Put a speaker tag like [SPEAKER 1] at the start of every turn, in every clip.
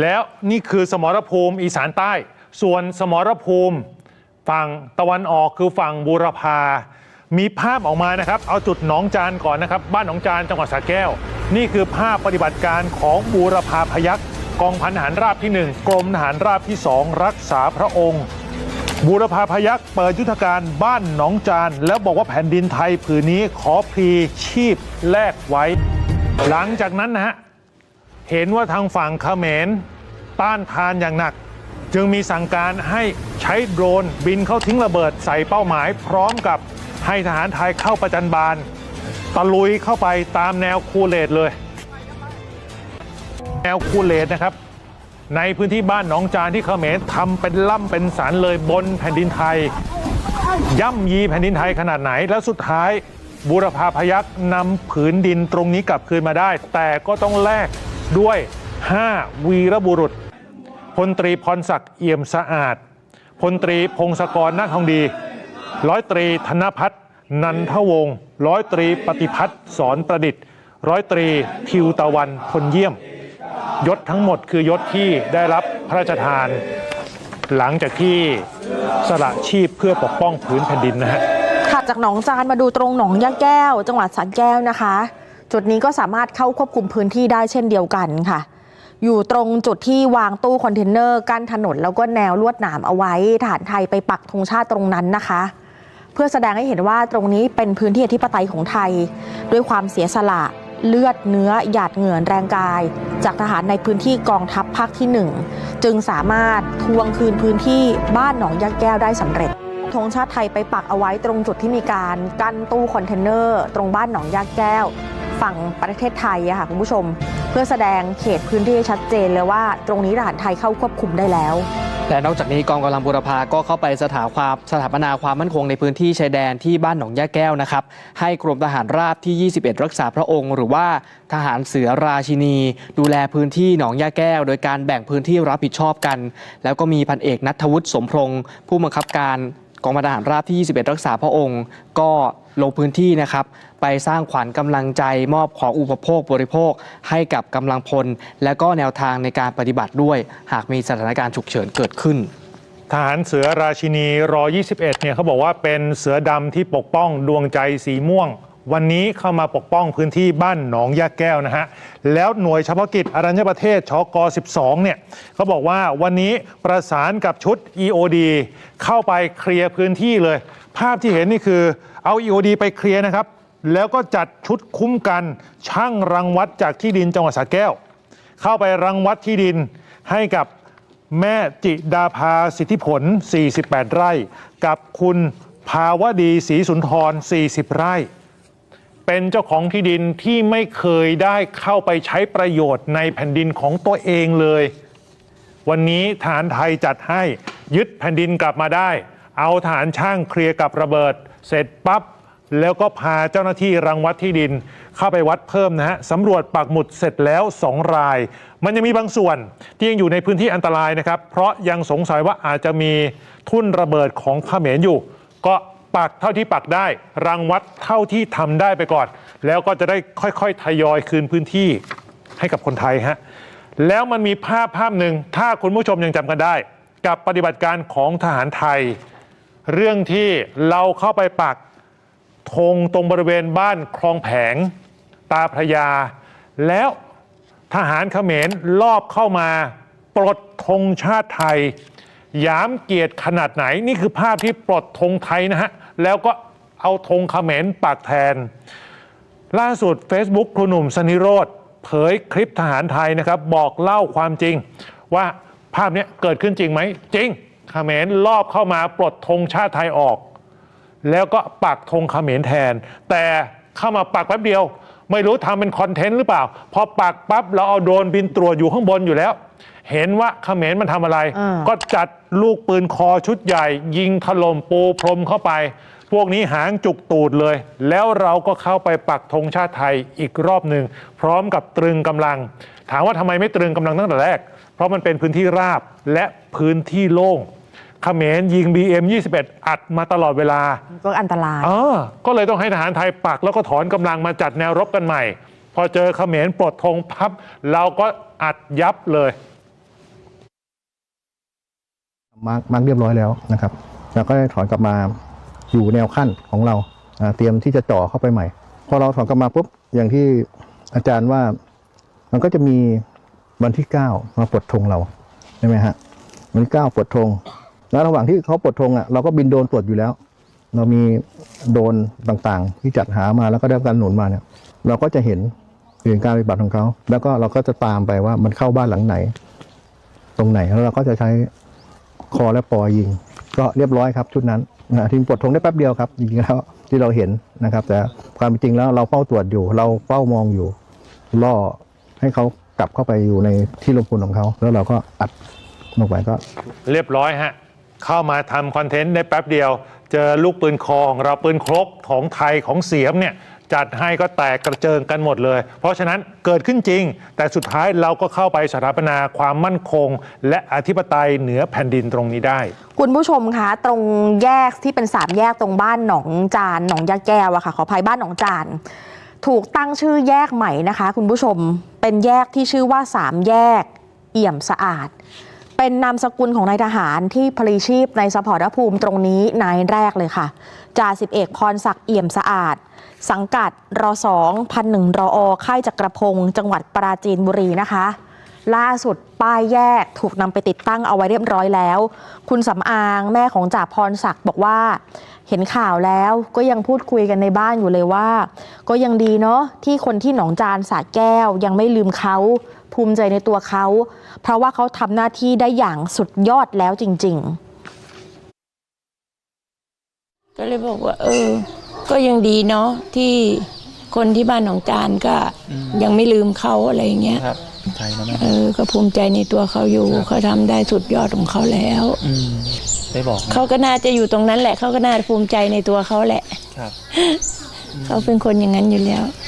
[SPEAKER 1] แล้วนี่คือสมรภูมิอีสานใต้ ส่วนสมรภูมิฝั่งตะวันออกคือฝั่งบูรพา มีภาพออกมานะครับ เอาจุดหนองจานก่อนนะครับ บ้านหนองจานจังหวัดสระแก้ว นี่คือภาพปฏิบัติการของบูรพาพยัคฆ์กองพันทหารราบที่ 1 กรมทหารราบที่ 2 รักษาพระองค์ บูรพาพยัคฆ์เปิดยุทธการบ้านหนองจาน แล้วบอกว่าแผ่นดินไทยผืนนี้ขอพลีชีพแลกไว้ หลังจากนั้นนะฮะ เห็นว่าทางฝั่งเขมรต้านทานอย่างหนัก จึงมีสั่งการให้ใช้โดรนบินเข้าทิ้งระเบิดใส่เป้าหมาย พร้อมกับให้ทหารไทยเข้าประจันบานตะลุยเข้าไปตามแนวคูเลตเลย แนวคูเลตนะครับ ในพื้นที่บ้านหนองจานที่เขมรทำเป็นล่ำเป็นสารเลยบนแผ่นดินไทย ย่ำยีแผ่นดินไทยขนาดไหนแล้วสุดท้ายบูรพาพยัคฆ์นำผืนดินตรงนี้กลับคืนมาได้ แต่ก็ต้องแลก ด้วย 5 วีรบุรุษ พลตรีพรศักดิ์เอี่ยมสะอาด พลตรีพงศกรนาคทองดี ร้อยตรีธนพัฒน์นันทวงศ์ร้อยตรีปฏิพัฒน์สอนประดิษฐ์ ร้อยตรีทิวตะวันพลเยี่ยม ยศทั้งหมดคือยศที่ได้รับพระราชทาน หลังจากที่สละชีพเพื่อปกป้องพื้นแผ่นดินนะฮะ
[SPEAKER 2] ถัดจากหนองจานมาดูตรงหนองยะแก้ว จังหวัดสระแก้วนะคะ จุดนี้ก็สามารถเข้าควบคุมพื้นที่ได้เช่นเดียวกันค่ะ อยู่ตรงจุดที่วางตู้คอนเทนเนอร์กั้นถนนแล้วก็แนวลวดหนามเอาไว้ทหารไทยไปปักธงชาติตรงนั้นนะคะ เพื่อแสดงให้เห็นว่าตรงนี้เป็นพื้นที่อธิปไตยของไทย ด้วยความเสียสละเลือดเนื้อหยาดเหงื่อแรงกาย จากทหารในพื้นที่กองทัพภาคที่หนึ่งจึงสามารถทวงคืนพื้นที่บ้านหนองยะแก้วได้สำเร็จธงชาติไทยไปปักเอาไว้ตรงจุดที่มีการกั้นตู้คอนเทนเนอร์ ตรงบ้านหนองยาแก้ว ฝั่งประเทศไทยอะค่ะคุณผู้ชม เพื่อแสดงเขตพื้นที่ชัดเจนเลยว่า ตรงนี้ทหารไทยเข้าควบคุมได้แล้ว
[SPEAKER 3] และนอกจากนี้กองกำลังบุรพาก็เข้าไปสถาความสถาปนาความมั่นคงในพื้นที่ชายแดนที่บ้านหนองย่าแก้วนะครับ ให้กรมทหารราบที่ 21 รักษาพระองค์ หรือว่าทหารเสือราชินี ดูแลพื้นที่หนองย่าแก้ว โดยการแบ่งพื้นที่รับผิดชอบกัน แล้วก็มีพันเอกนัทวุฒิสมพงศ์ผู้บังคับการ กองพันทหารราบที่ 21 รักษาพระองค์ ก็ลงพื้นที่นะครับ ไปสร้างขวัญกำลังใจมอบของอุปโภคบริโภคให้กับกำลังพล และก็แนวทางในการปฏิบัติด้วย หากมีสถานการณ์ฉุกเฉินเกิดขึ้น
[SPEAKER 1] ทหารเสือราชินีรอ21เนี่ยเขาบอกว่าเป็นเสือดำที่ปกป้องดวงใจสีม่วง วันนี้เข้ามาปกป้องพื้นที่บ้านหนองยาแก้วนะฮะแล้วหน่วยเฉพาะกิจอรัญญประเทศชก 12 เนี่ยเขาบอกว่าวันนี้ประสานกับชุด EOD เข้าไปเคลียร์พื้นที่เลย ภาพที่เห็นนี่คือเอา EOD ไปเคลียร์นะครับ แล้วก็จัดชุดคุ้มกันช่างรังวัดจากที่ดินจังหวัดสระแก้ว เข้าไปรังวัดที่ดินให้กับแม่จิดาภาสิทธิผล 48 ไร่ กับคุณภาวดีศรีสุนทร 40 ไร่ เป็นเจ้าของที่ดินที่ไม่เคยได้เข้าไปใช้ประโยชน์ในแผ่นดินของตัวเองเลย วันนี้ทหารไทยจัดให้ยึดแผ่นดินกลับมาได้ เอาทหารช่างเคลียร์กับระเบิด เสร็จปั๊บแล้วก็พาเจ้าหน้าที่รังวัดที่ดิน เข้าไปวัดเพิ่มนะฮะสำรวจปักหมุดเสร็จแล้ว 2 ราย มันยังมีบางส่วนที่ยังอยู่ในพื้นที่อันตรายนะครับ เพราะยังสงสัยว่าอาจจะมีทุ่นระเบิดของขเขมรอยู่ ก็ ปักเท่าที่ปักได้ รังวัดเท่าที่ทำได้ไปก่อน แล้วก็จะได้ค่อยๆ ทยอยคืนพื้นที่ให้กับคนไทยฮะแล้วมันมีภาพภาพหนึ่งถ้าคุณผู้ชมยังจำกันได้ กับปฏิบัติการของทหารไทย เรื่องที่เราเข้าไปปักธงตรงบริเวณบ้านคลองแผง ตาพระยา แล้วทหารเขมรลอบเข้ามา ปลดธงชาติไทย หยามเกียรติขนาดไหนนี่คือภาพที่ปลดธงไทยนะฮะ แล้วก็เอาธงเขมรปักแทน ล่าสุด Facebook ครูหนุ่มสนิโรธเผยคลิปทหารไทยนะครับ บอกเล่าความจริง ว่าภาพนี้เกิดขึ้นจริงไหม จริงเขมรลอบเข้ามาปลดธงชาติไทยออก แล้วก็ปักธงเขมรแทน แต่เข้ามาปักแป๊บเดียว ไม่รู้ทำเป็นคอนเทนต์หรือเปล่า พอปักปั๊บเราเอาโดรนบินตรวจอยู่ข้างบนอยู่แล้ว เห็นว่าเขมรมันทำอะไร
[SPEAKER 2] อ่า
[SPEAKER 1] ก็จัดลูกปืนคอชุดใหญ่ ยิงถล่มปูพรมเข้าไป พวกนี้หางจุกตูดเลย แล้วเราก็เข้าไปปักธงชาติไทยอีกรอบหนึ่ง พร้อมกับตรึงกำลัง ถามว่าทำไมไม่ตรึงกำลังตั้งแต่แรก เพราะมันเป็นพื้นที่ราบและพื้นที่โล่งเขมรยิง BM21 อัดมาตลอดเวลา
[SPEAKER 2] ก็อันตราย
[SPEAKER 1] เออก็เลยต้องให้ทหารไทยปักแล้วก็ถอนกำลังมาจัดแนวรบกันใหม่ พอเจอเขมรปลดธงพับ เราก็อัดยับเลย
[SPEAKER 4] มาร์กมาร์กเรียบร้อยแล้วนะครับแล้วก็ได้ถอนกลับมาอยู่แนวขั้นของเราเตรียมที่จะจ่อเข้าไปใหม่ พอเราถอนกลับมาปุ๊บอย่างที่อาจารย์ว่ามันก็จะมีวันที่ 9 มาปลดธงเราใช่ไหมฮะวันที่ 9ปลดธงแล้วระหว่างที่เขาปลดธงอะเราก็บินโดนตรวจอยู่แล้ว เรามีโดนต่างๆ ที่จัดหามาแล้วก็ได้การหนุนมาเนี่ย เราก็จะเห็นถึงการปฏิบัติของเขา แล้วก็เราก็จะตามไปว่ามันเข้าบ้านหลังไหน ตรงไหนแล้วเราก็จะใช้ คอและปอยิง ก็เรียบร้อยครับชุดนั้นนะทีมปลดธงได้แป๊บเดียวครับจริงๆแล้วที่เราเห็นนะครับ แต่ความเป็นจริงแล้วเราเฝ้าตรวจอยู่ เราเฝ้ามองอยู่ล่อให้เขากลับเข้าไปอยู่ในที่ลงพุนของเขา แล้วเราก็อัดลงไปก็
[SPEAKER 1] เรียบร้อยฮะเข้ามาทำคอนเทนต์ได้แป๊บเดียว เจอลูกปืนคอของเราปืนครกของไทยของเสียมเนี่ย จัดให้ก็แตกกระเจิงกันหมดเลย เพราะฉะนั้นเกิดขึ้นจริง แต่สุดท้ายเราก็เข้าไปสถาปนาความมั่นคง และอธิปไตยเหนือแผ่นดินตรงนี้ได้
[SPEAKER 2] คุณผู้ชมคะ ตรงแยกที่เป็นสามแยกตรงบ้านหนองจานหนองยาแก้วอะค่ะขออภัยบ้านหนองจานถูกตั้งชื่อแยกใหม่นะคะ คุณผู้ชมเป็นแยกที่ชื่อว่าสามแยกเอี่ยมสะอาด เป็นนามสกุลของนายทหารที่พลีชีพในสพรภูมิตรงนี้นายแรกเลยค่ะจ่าสิบเอกพรศักดิ์เอี่ยมสะอาด สังกัดรอสองพันหนึ่งรออค่ายจักรพงศ์จังหวัดปราจีนบุรีนะคะ ล่าสุดป้ายแยกถูกนำไปติดตั้งเอาไว้เรียบร้อยแล้ว คุณสำอางแม่ของจ่าพรศักดิ์บอกว่า เห็นข่าวแล้วก็ยังพูดคุยกันในบ้านอยู่เลยว่า ก็ยังดีเนาะที่คนที่หนองจานสาแก้วยังไม่ลืมเขา ภูมิใจในตัวเขา เพราะว่าเขาทำหน้าที่ได้อย่างสุดยอดแล้วจริง ๆ
[SPEAKER 5] ก็เลยบอกว่า เออ ก็ยังดีเนาะที่คนที่บ้านหนองจานก็ยังไม่ลืมเขาอะไรอย่างเงี้ย
[SPEAKER 3] ครับไทยนะแม่
[SPEAKER 5] เออ ก็ภูมิใจในตัวเขาอยู่เขาทำได้สุดยอดของเขาแล้ว
[SPEAKER 3] อืมได้บอก
[SPEAKER 5] เขาก็น่าจะอยู่ตรงนั้นแหละ เขาก็น่าภูมิใจในตัวเขาแหละ
[SPEAKER 3] ครับ
[SPEAKER 5] เขาเป็นคนอย่างนั้นอยู่แล้ว
[SPEAKER 3] อืม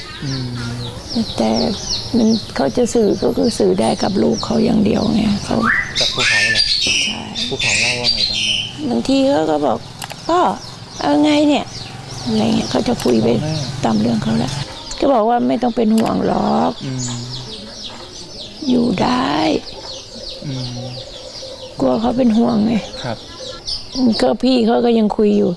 [SPEAKER 5] แต่มันเขาจะสื่อก็คือสื่อได้กับลูกเขาอย่างเดียวไงเขา
[SPEAKER 3] จากภูเขาเหรอ
[SPEAKER 5] ใช่
[SPEAKER 3] ภูเขาเล่าว่าไงบ้างแม่
[SPEAKER 5] บางทีเขาก็บอกพ่อเอาไงเนี่ยอะไรเงี้ยเขาจะคุยไปตามเรื่องเขาแหละก็บอกว่าไม่ต้องเป็นห่วงหรอก
[SPEAKER 3] อืม
[SPEAKER 5] อยู่ได้
[SPEAKER 3] อืม
[SPEAKER 5] กลัวเขาเป็นห่วงไง
[SPEAKER 3] ครับ
[SPEAKER 5] ก็พี่เขาก็ยังคุยอยู่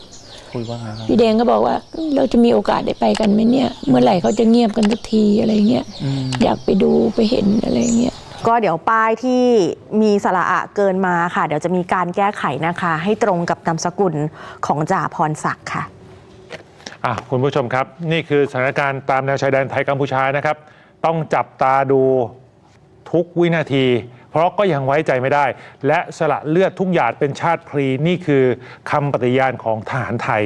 [SPEAKER 3] คุยว่าไงบ้าง
[SPEAKER 5] พี่แดงก็บอกว่า เราจะมีโอกาสได้ไปกันไหมเนี่ย เมื่อไหร่เขาจะเงียบกันสักทีอะไรเงี้ย
[SPEAKER 3] อืม
[SPEAKER 5] อยากไปดูไปเห็นอะไรเงี้ย
[SPEAKER 2] ก็เดี๋ยวป้ายที่มีสระอะเกินมาค่ะ เดี๋ยวจะมีการแก้ไขนะคะ ให้ตรงกับนามสกุลของจ่าพรศักดิ์ค่ะ
[SPEAKER 1] อะคุณผู้ชมครับ นี่คือสถานการณ์ตามแนวชายแดนไทยกัมพูชานะครับ ต้องจับตาดู ทุกวินาที เพราะก็ยังไว้ใจไม่ได้ และสละเลือดทุกหยาดเป็นชาติพลีนี่คือคำปฏิญาณของทหารไทย